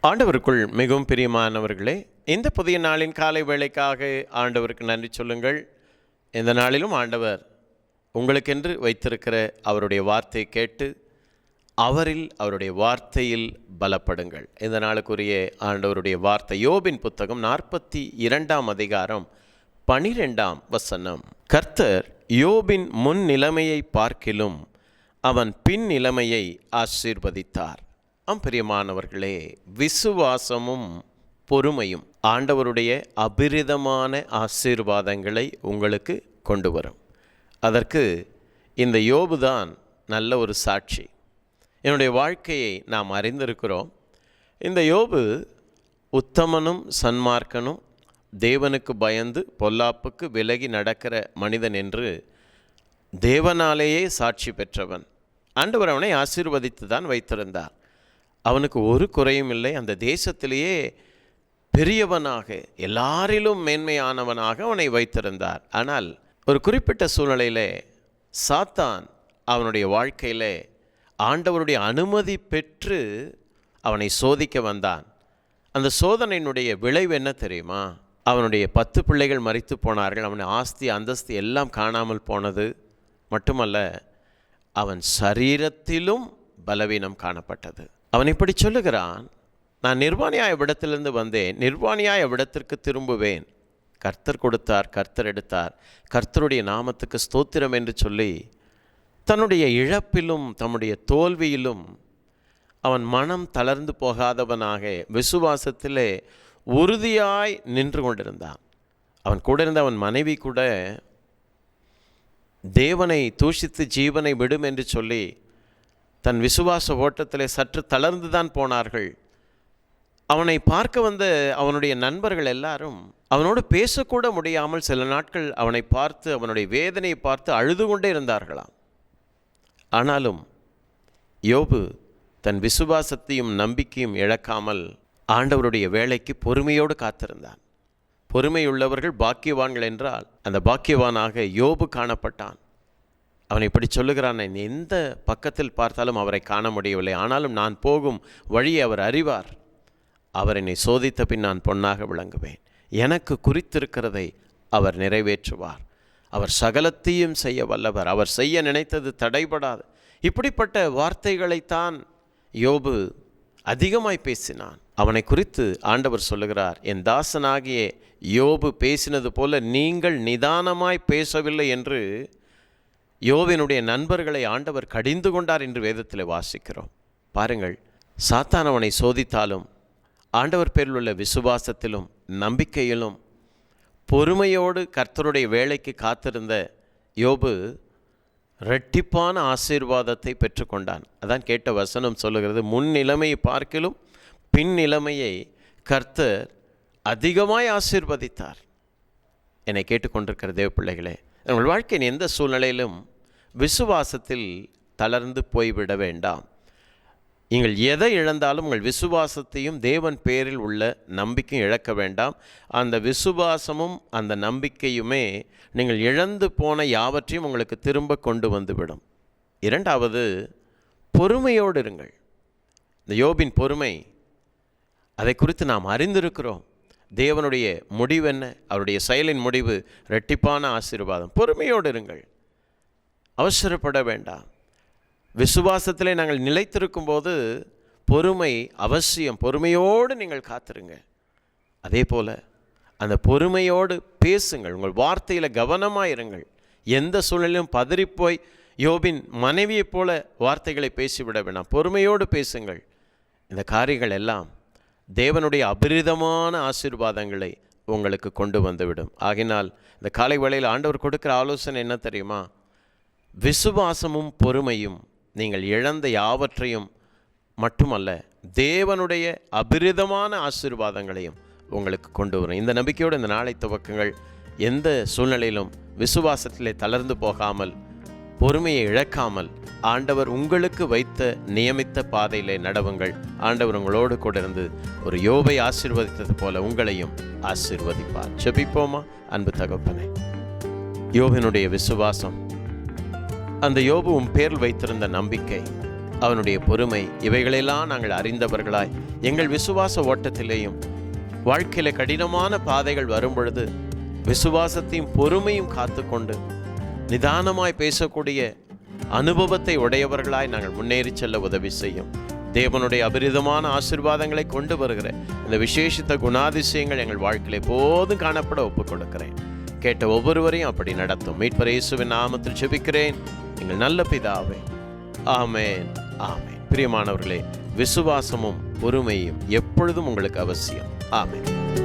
ஆண்டவருக்குள் மிகவும் பிரியமானவர்களே இந்த புதிய நாளின் காலை வேளைக்காக ஆண்டவருக்கு நன்றி சொல்லுங்கள். இந்த நாளிலும் ஆண்டவர் உங்களுக்கென்று வைத்திருக்கிற அவருடைய வார்த்தை கேட்டு அவரில் அவருடைய வார்த்தையில் பலப்படுங்கள். இந்த நாளுக்குரிய ஆண்டவருடைய வார்த்தை யோபின் புத்தகம் நாற்பத்தி இரண்டாம் அதிகாரம் பனிரெண்டாம் வசனம். கர்த்தர் யோபின் முன் நிலைமையை பார்க்கிலும் அவன் பின் நிலைமையை ஆசீர்வதித்தார். அம்பிரியமானவர்களே விசுவாசமும் பொறுமையும் ஆண்டவருடைய அபிரிதமான ஆசீர்வாதங்களை உங்களுக்கு கொண்டு வரும். அதற்கு இந்த யோபுதான் நல்ல ஒரு சாட்சி. என்னுடைய வாழ்க்கையை நாம் அறிந்திருக்கிறோம். இந்த யோபு உத்தமனும் சன்மார்க்கனும் தேவனுக்கு பயந்து பொல்லாப்புக்கு விலகி நடக்கிற மனிதன் என்று தேவனாலேயே சாட்சி பெற்றவன். ஆண்டவர் அவனை ஆசீர்வதித்து தான் வைத்திருந்தார். அவனுக்கு ஒரு குறையும் இல்லை. அந்த தேசத்திலேயே பெரியவனாக எல்லாரிலும் மேன்மையானவனாக அவனை வைத்திருந்தார். ஆனால் ஒரு குறிப்பிட்ட சூழ்நிலையிலே சாத்தான் அவனுடைய வாழ்க்கையிலே ஆண்டவருடைய அனுமதி பெற்று அவனை சோதிக்க வந்தான். அந்த சோதனையினுடைய விளைவு என்ன தெரியுமா? அவனுடைய பத்து பிள்ளைகள் மறித்து போனார்கள். அவன் ஆஸ்தி அந்தஸ்து எல்லாம் காணாமல் போனது மட்டுமல்ல அவன் சரீரத்திலும் பலவீனம் காணப்பட்டது. அவன் இப்படி சொல்லுகிறான் நான் நிர்வாணியாய விடத்திலிருந்து வந்தேன். நிர்வாணியாய விடத்திற்கு திரும்புவேன். கர்த்தர் கொடுத்தார் கர்த்தர் எடுத்தார். கர்த்தருடைய நாமத்துக்கு ஸ்தோத்திரம் என்று சொல்லி தன்னுடைய இழப்பிலும் தம்முடைய தோல்வியிலும் அவன் மனம் தளர்ந்து போகாதவனாக விசுவாசத்திலே உறுதியாய் நின்று கொண்டிருந்தான். அவன் கூட இருந்த அவன் மனைவி கூட தேவனை தூஷித்து ஜீவனை விடும் என்று சொல்லி தன் விசுவாச ஓட்டத்திலே சற்று தளர்ந்து தான் போனார்கள். அவனை பார்க்க வந்த அவனுடைய நண்பர்கள் எல்லாரும் அவனோடு பேசக்கூட முடியாமல் சில நாட்கள் அவனை பார்த்து அவனுடைய வேதனையை பார்த்து அழுது கொண்டே இருந்தார்களாம். ஆனாலும் யோபு தன் விசுவாசத்தையும் நம்பிக்கையும் இழக்காமல் ஆண்டவருடைய வேலைக்கு பொறுமையோடு காத்திருந்தான். பொறுமையுள்ளவர்கள் பாக்கியவான்கள் என்றால் அந்த பாக்கியவானாக யோபு காணப்பட்டான். அவன் இப்படி சொல்லுகிறான் எந்த பக்கத்தில் பார்த்தாலும் அவரை காண முடியவில்லை. ஆனாலும் நான் போகும் வழியை அவர் அறிவார். அவர் என்னை சோதித்த பின் நான் பொன்னாக விளங்குவேன். எனக்கு குறித்திருக்கிறதை அவர் நிறைவேற்றுவார். அவர் சகலத்தையும் செய்ய வல்லவர். அவர் செய்ய நினைத்தது தடைபடாது. இப்படிப்பட்ட வார்த்தைகளைத்தான் யோபு அதிகமாய் பேசினான். அவனை குறித்து ஆண்டவர் சொல்லுகிறார் என் தாசனாகிய யோபு பேசினது போல நீங்கள் நிதானமாய் பேசவில்லை என்று யோவினுடைய நண்பர்களை ஆண்டவர் கடிந்து கொண்டார் என்று வேதத்தில் வாசிக்கிறோம். பாருங்கள் சாத்தான் அவனை சோதித்தாலும் ஆண்டவர் பேரில் உள்ள விசுவாசத்திலும் நம்பிக்கையிலும் பொறுமையோடு கர்த்தருடைய வேலைக்கு காத்திருந்த யோபு ரெட்டிப்பான ஆசீர்வாதத்தை பெற்றுக்கொண்டான். அதான் கேட்ட வசனம் சொல்லுகிறது முன் நிலைமையை பார்க்கிலும் பின் நிலைமையை கர்த்தர் அதிகமாய் ஆசீர்வதித்தார். என்னை கேட்டுக்கொண்டிருக்கிற தேவ பிள்ளைகளே உங்கள் வாழ்க்கையின் எந்த சூழ்நிலையிலும் விசுவாசத்தில் தளர்ந்து போய்விட வேண்டாம். நீங்கள் எதை இழந்தாலும் உங்கள் விசுவாசத்தையும் தேவன் பேரில் உள்ள நம்பிக்கையும் இழக்க வேண்டாம். அந்த விசுவாசமும் அந்த நம்பிக்கையுமே நீங்கள் இழந்து போன யாவற்றையும் உங்களுக்கு திரும்ப கொண்டு வந்துவிடும். இரண்டாவது பொறுமையோடு இருங்கள். இந்த யோபின் பொறுமை அதை குறித்து நாம் அறிந்திருக்கிறோம். தேவனுடைய முடிவு என்ன அவருடைய செயலின் முடிவு ரெட்டிப்பான ஆசீர்வாதம். பொறுமையோடு இருங்கள். அவசரப்பட வேண்டாம். விசுவாசத்திலே நாங்கள் நிலைத்திருக்கும் போது பொறுமை அவசியம். பொறுமையோடு நீங்கள் காத்திருங்க. அதே போல் அந்த பொறுமையோடு பேசுங்கள். உங்கள் வார்த்தையில் கவனமாக இருங்கள். எந்த சூழ்நிலையும் பதறிப்போய் யோபின் மனைவியைப் போல வார்த்தைகளை பேசிவிட வேண்டாம் பொறுமையோடு பேசுங்கள். இந்த காரியங்கள் எல்லாம் தேவனுடைய அபரிதமான ஆசீர்வாதங்களை உங்களுக்கு கொண்டு வந்துவிடும். ஆகினால் இந்த காலை வேளையில் ஆண்டவர் கொடுக்குற ஆலோசனை என்ன தெரியுமா? விசுவாசமும் பொறுமையும் நீங்கள் இழந்த யாவற்றையும் மட்டுமல்ல தேவனுடைய அபிரிதமான ஆசீர்வாதங்களையும் உங்களுக்கு கொண்டு வரும் இந்த நம்பிக்கையோடு இந்த நாளை துவக்கங்கள். எந்த சூழ்நிலையிலும் விசுவாசத்திலே தளர்ந்து போகாமல் பொறுமையை இழக்காமல் ஆண்டவர் உங்களுக்கு வைத்த நியமித்த பாதையிலே நடவுங்கள். ஆண்டவர் உங்களோடு கூட இருந்து ஒரு யோபை ஆசிர்வதித்தது போல உங்களையும் ஆசிர்வதிப்பார். செபிப்போமா அன்பு தகப்பனே. யோகனுடைய விசுவாசம் அந்த யோபு உன் பேரில் வைத்திருந்த நம்பிக்கை அவனுடைய பொறுமை இவைகளெல்லாம் நாங்கள் அறிந்தவர்களாய். எங்கள் விசுவாச ஓட்டத்திலேயும் வாழ்க்கையில கடினமான பாதைகள் வரும் பொழுது விசுவாசத்தையும் பொறுமையும் காத்துக்கொண்டு நிதானமாய் பேசக்கூடிய அனுபவத்தை உடையவர்களாய் நாங்கள் முன்னேறி செல்ல உதவி செய்யும். தேவனுடைய அபரிதமான ஆசீர்வாதங்களை கொண்டு வருகிற இந்த விசேஷித்த குணாதிசயங்கள் எங்கள் வாழ்க்கையில எப்போதும் காணப்பட ஒப்புக் கொடுக்கிறேன் கேட்ட ஒவ்வொருவரையும் அப்படி நடத்தும். மீட்பர் இயேசுவின் நாமத்தில் ஜெபிக்கிறேன். எங்கள் நல்ல பிதாவே. ஆமேன் ஆமேன். பிரியமானவர்களே விசுவாசமும் பொறுமையும் எப்பொழுதும் உங்களுக்கு அவசியம். ஆமேன்.